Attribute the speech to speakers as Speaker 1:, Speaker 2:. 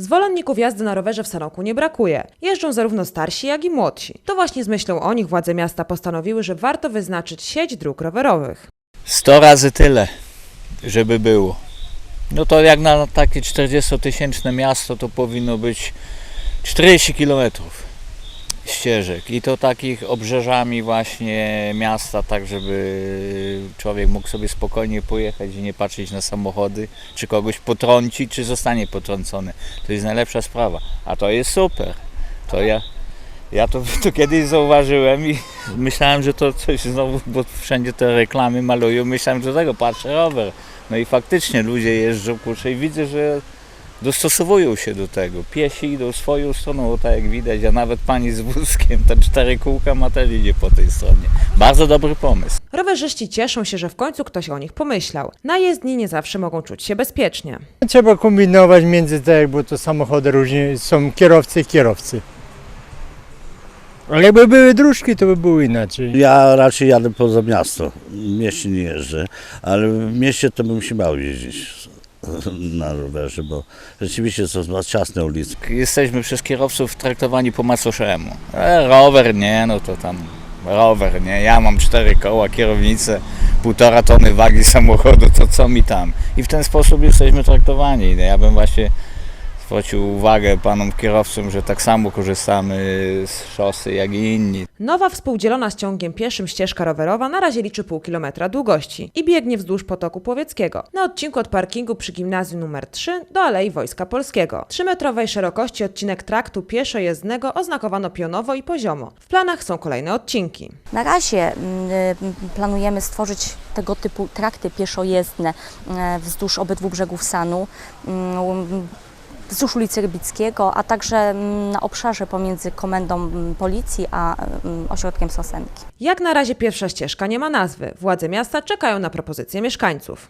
Speaker 1: Zwolenników jazdy na rowerze w Sanoku nie brakuje. Jeżdżą zarówno starsi, jak i młodsi. To właśnie z myślą o nich władze miasta postanowiły, że warto wyznaczyć sieć dróg rowerowych.
Speaker 2: 100 razy tyle, żeby było. No to jak na takie 40-tysięczne miasto to powinno być 40 km ścieżek i to takich obrzeżami właśnie miasta, tak żeby człowiek mógł sobie spokojnie pojechać i nie patrzeć na samochody, czy kogoś potrącić, czy zostanie potrącony. To jest najlepsza sprawa, a to jest super. To ja, ja to, to kiedyś zauważyłem i myślałem, że to coś znowu, bo wszędzie te reklamy malują, myślałem, że tego patrzę rower. No i faktycznie ludzie jeżdżą, kurczę, i widzę, że dostosowują się do tego. Piesi idą swoją stroną, tak jak widać, a nawet pani z wózkiem, te cztery kółka ma też idzie po tej stronie. Bardzo dobry pomysł.
Speaker 1: Rowerzyści cieszą się, że w końcu ktoś o nich pomyślał. Na jezdni nie zawsze mogą czuć się bezpiecznie.
Speaker 3: Trzeba kombinować między tak, bo to samochody różnie są kierowcy i kierowcy. Ale jakby były dróżki, to by było inaczej.
Speaker 4: Ja raczej jadę poza miasto. W mieście nie jeżdżę, ale w mieście to bym się bał jeździć na rowerze, bo rzeczywiście są ciasne ulice.
Speaker 2: Jesteśmy przez kierowców traktowani po macoszemu. E, rower nie, no to tam rower nie. Ja mam cztery koła, kierownicę, półtora tony wagi samochodu, to co mi tam? I w ten sposób jesteśmy traktowani. No Ja bym właśnie zwrócił uwagę panom kierowcom, że tak samo korzystamy z szosy jak i inni.
Speaker 1: Nowa współdzielona z ciągiem pieszym ścieżka rowerowa na razie liczy pół kilometra długości i biegnie wzdłuż potoku Płowieckiego. Na odcinku od parkingu przy gimnazjum nr 3 do Alei Wojska Polskiego. Trzymetrowej szerokości odcinek traktu pieszo-jezdnego oznakowano pionowo i poziomo. W planach są kolejne odcinki.
Speaker 5: Na razie mm, y, planujemy stworzyć tego typu trakty pieszojezdne e, wzdłuż obydwu brzegów Sanu, mm, wzdłuż ulicy Rybickiego, a także mm, na obszarze pomiędzy komendą mm, policji a mm, ośrodkiem Sosenki.
Speaker 1: Jak na razie pierwsza ścieżka nie ma nazwy. Władze miasta czekają na propozycje mieszkańców.